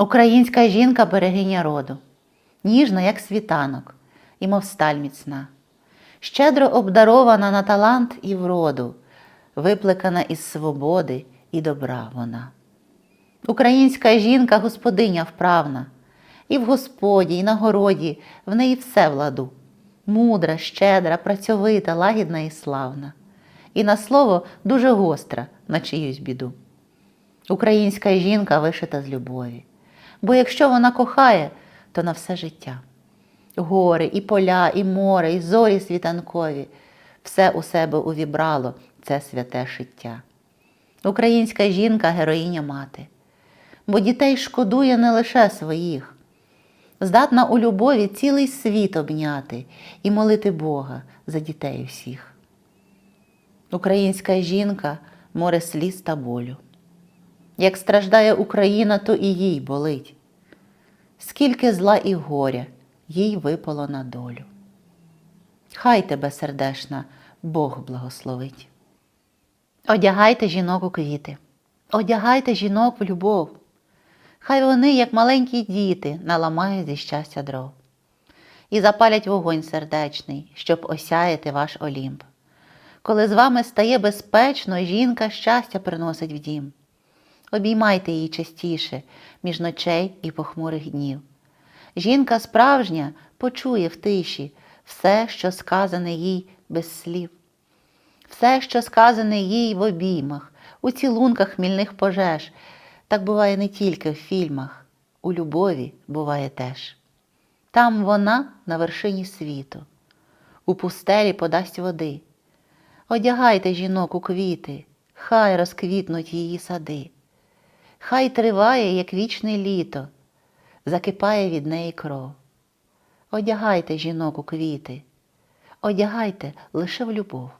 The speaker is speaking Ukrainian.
Українська жінка берегиня роду, ніжна, як світанок, і мов сталь міцна, щедро обдарована на талант і вроду, виплекана із свободи і добра вона. Українська жінка господиня вправна, і в господі, і на городі в неї все в ладу. Мудра, щедра, працьовита, лагідна і славна. І на слово дуже гостра на чиюсь біду. Українська жінка вишита з любові. Бо якщо вона кохає, то на все життя. Гори, і поля, і море, і зорі світанкові все у себе увібрало це святе шиття. Українська жінка героїня мати, бо дітей шкодує не лише своїх, здатна у любові цілий світ обняти і молити Бога за дітей всіх. Українська жінка море сліз та болю. Як страждає Україна, то і їй болить. Скільки зла і горя їй випало на долю. Хай тебе, сердешна, Бог благословить. Одягайте жінок у квіти, одягайте жінок в любов. Хай вони, як маленькі діти, наламають зі щастя дров і запалять вогонь сердечний, щоб осяяти ваш олімп. Коли з вами стає безпечно, жінка щастя приносить в дім. Обіймайте її частіше між ночей і похмурих днів. Жінка справжня почує в тиші все, що сказане їй без слів, все, що сказане їй в обіймах, у цілунках хмільних пожеж. Так буває не тільки в фільмах, у любові буває теж. Там вона на вершині світу, у пустелі подасть води. Одягайте жінок у квіти, хай розквітнуть її сади. Хай триває, як вічне літо, закипає від неї кров. Одягайте жінок у квіти, одягайте лише в любов.